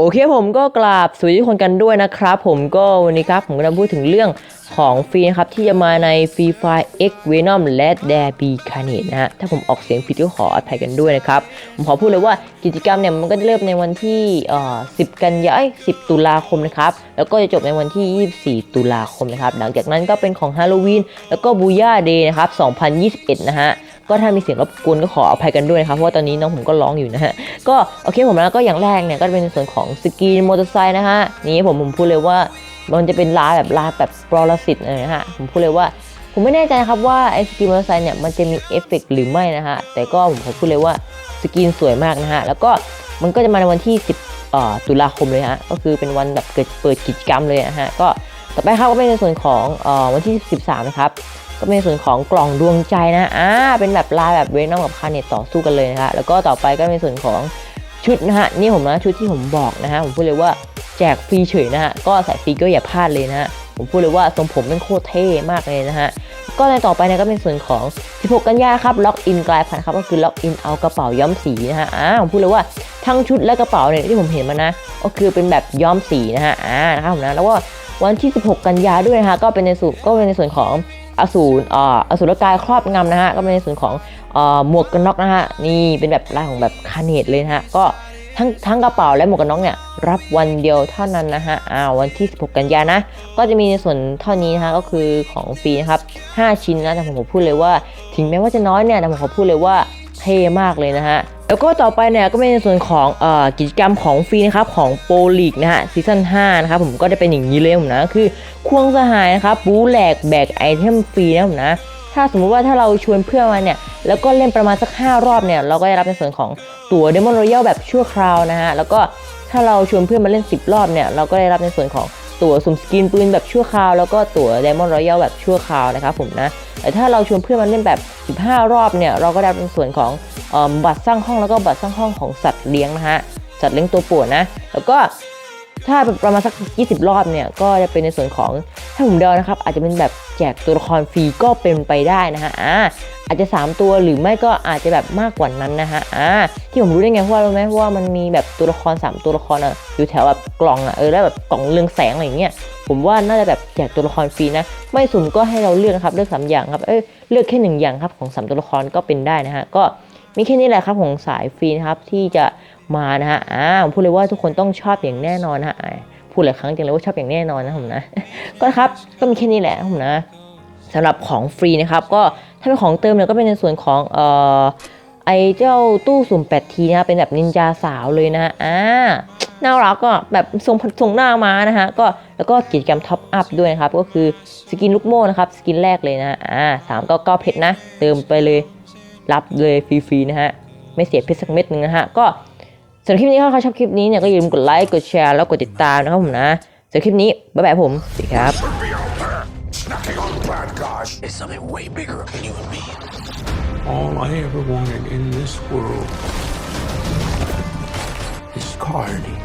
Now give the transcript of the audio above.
โอเคผมก็กราบสวัสดีทุกคนกันด้วยนะครับ ผมก็วันนี้ครับ ผมกำลังพูดถึงเรื่องของฟรีนะครับ ที่จะมาใน Free Fire X Venom และ Dare Be Carnage นะฮะถ้าผมออกเสียงผิดก็ขออภัยกันด้วยนะครับ ผมขอพูดเลยว่ากิจกรรมเนี่ย มันก็จะเริ่มในวันที่เอ่อ10 กันยายน10 ตุลาคมนะครับ แล้วก็จะจบในวันที่ 24 ตุลาคมนะครับ หลังจากนั้นก็เป็นของฮาโลวีนแล้วก็บูย่าเดย์นะครับ 2021 นะฮะ ก็ถ้ามีเสียงรบกวนก็ขออภัยกันด้วยนะครับเพราะว่าตอนนี้น้องผมก็ร้องอยู่นะฮะก็โอเคผมแล้วก็อย่างแรกเนี่ยก็เป็นส่วนของสกีนมอเตอร์ไซค์นะฮะนี่ผมผมพูดเลยว่ามันจะเป็นลาแบบลาแบบปรสิตเลยนะฮะผมพูดเลยว่าผมไม่แน่ใจนะครับว่าไอ้สกีนมอเตอร์ไซค์เนี่ยมันจะมีเอฟเฟกต์หรือไม่นะฮะแต่ก็ผมขอพูดเลยว่าสกีนสวยมากนะฮะแล้วก็มันก็จะมาในวันที่ 10ตุลาคมเลยฮะก็คือเป็นวันแบบเกิดเปิดกิจกรรมเลยนะฮะก็ ต่อไปครับก็เป็นในส่วนของออวันที่ 13 นะครับ ก็เป็นในส่วนของกล่องดวงใจนะอ่าเป็นแบบลายแบบเวนอมกับคาเนตต่อสู้กันเลยนะฮะแล้วก็ต่อไปก็เป็นส่วนของชุดนะฮะนี่ผมนะชุดที่ผมบอกนะฮะผมพูดเลยว่าแจกฟรีเฉยนะฮะก็ใส่ฟรีก็อย่าพลาดเลยนะฮะผมพูดเลยว่าทรงผมเป็นโคตรเท่มากเลยนะฮะก็ในต่อไปนะก็เป็นส่วนของ 16 กันยาครับล็อกอินกลายพันธุ์ครับก็คือล็อกอินเอากระเป๋าย้อมสีนะฮะอ่าผมพูดเลยว่าทั้งชุดและกระเป๋าเนี่ยที่ผมเห็นมานะ ก็คือเป็นแบบย้อมสีนะฮะอ่านะครับผมนะแล้วก็ วันที่ 16 กันยาด้วยนะฮะก็เป็นในส่วนก็เป็นในส่วนของอสูรอ่าอสูรกายครอบงำนะฮะก็เป็นในส่วนของอ่าหมวกกันน็อกนะฮะนี่เป็นแบบลายของแบบคาเนตเลยนะฮะก็ทั้งทั้งกระเป๋าและหมวกกันน็อกเนี่ยรับวันเดียวเท่านั้นนะฮะอ่าวันที่ 16 กันยานะ ก็จะมีในส่วนเท่านี้นะฮะก็คือของฟรีนะครับ 5 ชิ้นนะแต่ผมขอพูดเลยว่า ถึงแม้ว่าจะน้อยเนี่ยแต่ผมขอพูดเลยว่าเท่มากเลยนะฮะ แล้วก็ต่อไปเนี่ยก็เป็นในส่วนของอกิจกรรมของฟรีนะครับของโปรลีกนะฮะซีซั่น5นะครับผมก็จะเป็นอย่างนี้เลยผมนะคือควงสหายนะครับบูแหลกแบกไอเทมฟรีนะผมนะถ้าสมมุติว่าถ้าเราชวนเพื่อนมาเนี่ยแล้วก็เล่นประมาณสัก 5 รอบเนี่ยเราก็ได้รับในส่วนของตั๋วเดมอนรอยัลแบบชั่วคราวนะฮะแล้วก็ถ้าเราชวนเพื่อนมาเล่น 10 รอบเนี่ยเราก็ได้รับในส่วนของ ตั๋วสุ่มสกินปืนแบบชั่วคราว แล้วก็ตั๋วไดมอนรอยัลแบบชั่วคราวนะครับผมนะแต่ถ้าเราชวนเพื่อนมาเล่นแบบ 15 รอบเนี่ยเราก็ได้เป็นส่วนของออบัตรสร้างห้องแล้วก็บัตรสร้างห้องของสัตว์เลี้ยงนะฮะสัตว์เลี้ยงตัวป่วนนะ แล้วก็ ถ้าประมาณสัก 20 รอบเนี่ย ก็จะเป็นในส่วนของถ้าผมเดานะครับ อาจจะเป็นแบบแจกตัวละครฟรีก็เป็นไปได้นะฮะอ่าอาจจะ 3 ตัวหรือไม่ก็อาจจะแบบมากกว่านั้นนะฮะอ่าที่ผมรู้ได้ไงเพราะว่ารู้ไหมเพราะว่ามันมีแบบตัวละคร 3 ตัวละครอะอยู่แถวแบบกล่องอะเออแล้วแบบกล่องเรืองแสงอะไรอย่างเงี้ยผมว่าน่าจะแบบแจกตัวละครฟรีนะ ไม่สุ่มก็ให้เราเลือกนะครับเลือก 3 อย่างครับเอ้ยเลือกแค่หนึ่งอย่างครับของ 3 ตัวละครก็เป็นได้นะฮะก็มีแค่นี้แหละครับของสายฟรีนะครับที่จะ มานะฮะอ่าผมพูดเลยว่าทุกคนต้องชอบอย่างแน่นอนนะฮะพูดหลายครั้งจังเลยว่าชอบอย่างแน่นอนนะผมนะ ก็ครับก็มีแค่นี้แหละผมนะสำหรับของฟรีนะครับ ก็ถ้าเป็นของเติมเนี่ยก็เป็นในส่วนของเอ่อไอเจ้าตู้สุ่มแปดทีนะครับเป็นแบบนินจาสาวเลยนะฮะอ่าน่ารักก็แบบทรงทรงหน้ามานะฮะก็แล้วก็กิจกรรมท็อปอัพด้วยนะครับ ก็คือสกินลูกโม่นะครับ สกินแรกเลยนะอ่าสามเก้าเก้าเพชรนะ เติมไปเลยรับเลยฟรีๆนะฮะ ไม่เสียเพชรสักเม็ดนึงนะฮะ ก็ สำหรับคลิปนี้ถ้าใครชอบคลิปนี้เนี่ยก็อย่าลืมกดไลค์ กดแชร์ แล้วกดติดตามนะครับผมนะสำหรับคลิปนี้ บ๊ายบายผมสวัสดีครับ Snacking on bad guys. It's something way bigger than you and me. All I ever wanted in this world is carnies.